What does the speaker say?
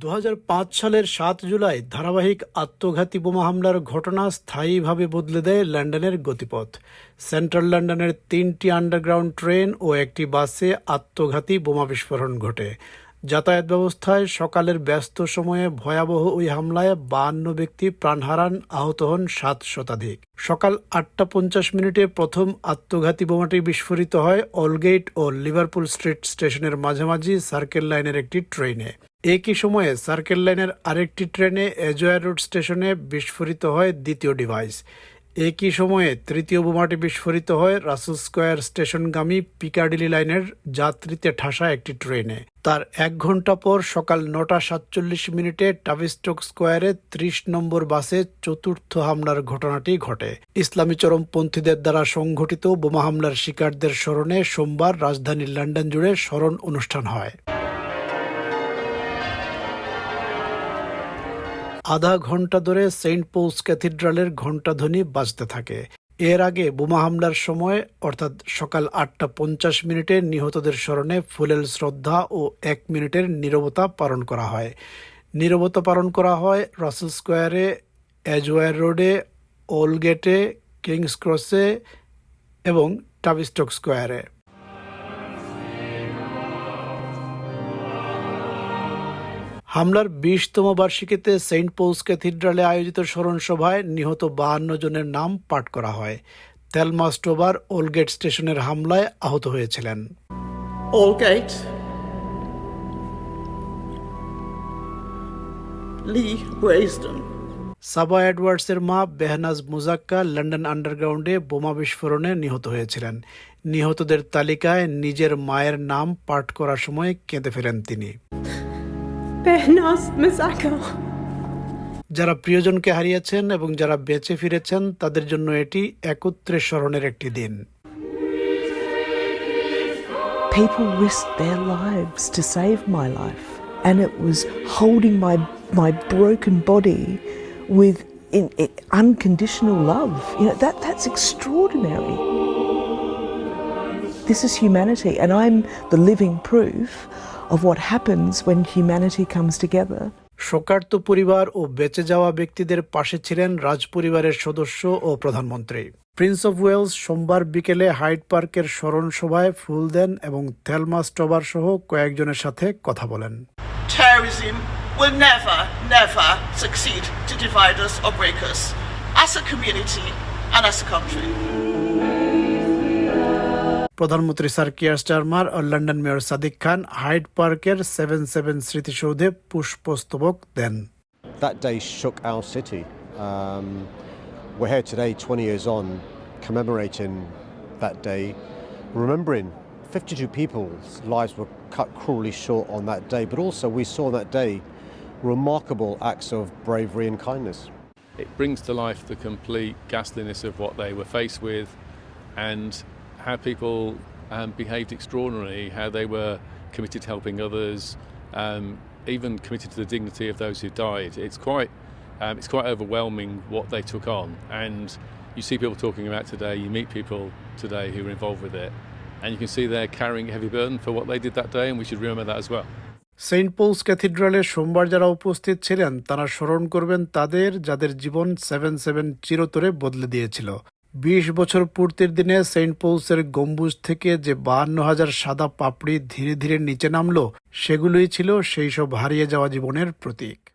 দু হাজার পাঁচ সালের সাত জুলাই ধারাবাহিক আত্মঘাতী বোমা হামলার ঘটনা স্থায়ীভাবে বদলে দেয় লন্ডনের গতিপথ। সেন্ট্রাল লন্ডনের তিনটি আন্ডারগ্রাউন্ড ট্রেন ও একটি বাসে আত্মঘাতী বোমা বিস্ফোরণ ঘটে। যাতায়াত ব্যবস্থায় সকালের ব্যস্ত সময়ে ভয়াবহ ওই হামলায় বাহান্ন ব্যক্তি প্রাণ হারান আহত হন সাত শতাধিক। সকাল আটটা পঞ্চাশ মিনিটে প্রথম আত্মঘাতী বোমাটি বিস্ফোরিত হয় অলগেট ও লিভারপুল স্ট্রিট স্টেশনের মাঝামাঝি সার্কেল লাইনের একটি ট্রেনে। একই সময়ে সার্কেল লাইনের আরেকটি ট্রেনে এজোয়ার রোড স্টেশনে বিস্ফোরিত হয় দ্বিতীয় ডিভাইস। একই সময়ে তৃতীয় বোমাটি বিস্ফোরিত হয় রাসেল স্কোয়ার স্টেশনগামী পিকাডিলি লাইনের যাত্রীতে ঠাসা একটি ট্রেনে। তার এক ঘণ্টা পর সকাল নটা সাতচল্লিশ মিনিটে টাভিস্টক স্কোয়ারে ত্রিশ নম্বর বাসে চতুর্থ হামলার ঘটনাটি ঘটে। ইসলামী চরমপন্থীদের দ্বারা সংঘটিত বোমা হামলার শিকারদের স্মরণে সোমবার রাজধানী লন্ডন জুড়ে স্মরণ অনুষ্ঠান হয়। আধা ঘণ্টা ধরে সেন্ট পৌলস ক্যাথিড্রালের ঘণ্টাধ্বনি বাজতে থাকে। এর আগে বোমা হামলার সময়, অর্থাৎ সকাল আটটা পঞ্চাশ মিনিটে নিহতদের স্মরণে ফুলেল শ্রদ্ধা ও এক মিনিটের নীরবতা পালন করা হয়। নীরবতা পালন করা হয় রাসেল স্কোয়ারে, এজওয়ার রোডে, ওলগেটে, কিংস ক্রসে এবং টাবিস্টক স্কোয়ারে। হামলার বিশতম বার্ষিকীতে সেন্ট পৌলস ক্যাথিড্রালে আয়োজিত স্মরণ সভায় নিহত বাহান্ন জনের নাম পাঠ করা হয়। তেলমাস্টোবার ওলগেট স্টেশনের হামলায় আহত হয়েছিলেন। Allgate, Lee Braisden, সাবা এডওয়ার্ডসের মা বেহনাজ মুজাক্কা লন্ডন আন্ডারগ্রাউন্ডে বোমা বিস্ফোরণে নিহত হয়েছিলেন। নিহতদের তালিকায় নিজের মায়ের নাম পাঠ করার সময় কেঁদে ফেলেন তিনি. যারা প্রিয়জনকে হারিয়েছেন এবং যারা বেঁচে ফিরেছেন তাদের জন্য এটি একত্রে স্মরণের একটি দিন People risked their lives to save my life, and it was holding my my broken body with in, in, unconditional love. You know that that's extraordinary. This is humanity, and I'm the living proof of what happens when humanity comes together. শোকার্ত পরিবার ও বেঁচে যাওয়া ব্যক্তিদের পাশে ছিলেন রাজপরিবারের সদস্য ও প্রধানমন্ত্রী Prince of Wales সোমবার বিকেলে হাইড পার্কের স্মরণ সভায় ফুল দেন এবং থেলমা স্টবার সহ কয়েকজনের সাথে কথা বলেন terrorism will never, never succeed to divide us or break us as a community and as a country. প্রধানমন্ত্রী স্যার কিয়ার স্টারমার ও London mayor Sadiq Khan Hyde পার্কের সেভেন সেভেন স্মৃতিসৌধে পুষ্পস্তবক দেন that day shook our city. Um, we're here today, 20 years on, commemorating that day, remembering 52 people's lives were cut cruelly short on that day, but also we saw that day remarkable acts of bravery and kindness. It brings to life the complete ghastliness of what they were faced with and how people um, behaved extraordinarily, how they were committed to helping others, um, even committed to the dignity of those who died. It's quite, um, it's quite overwhelming what they took on. And you see people talking about today, you meet people today who were involved with it, and you can see they're carrying a heavy burden for what they did that day, and we should remember that as well. Saint Paul's ক্যাথিড্রালে সোমবার যারা উপস্থিত ছিলেন তারা স্মরণ করবেন তাদের যাদের জীবন seven seven চিরতরে বদলে দিয়েছিল বিশ বছর পূর্তির দিনে সেন্ট পৌলসের গম্বুজ থেকে যে বাহান্ন হাজার সাদা পাপড়ি ধীরে ধীরে নিচে নামল, সেগুলোই ছিল সেই সব হারিয়ে যাওয়া জীবনের প্রতীক।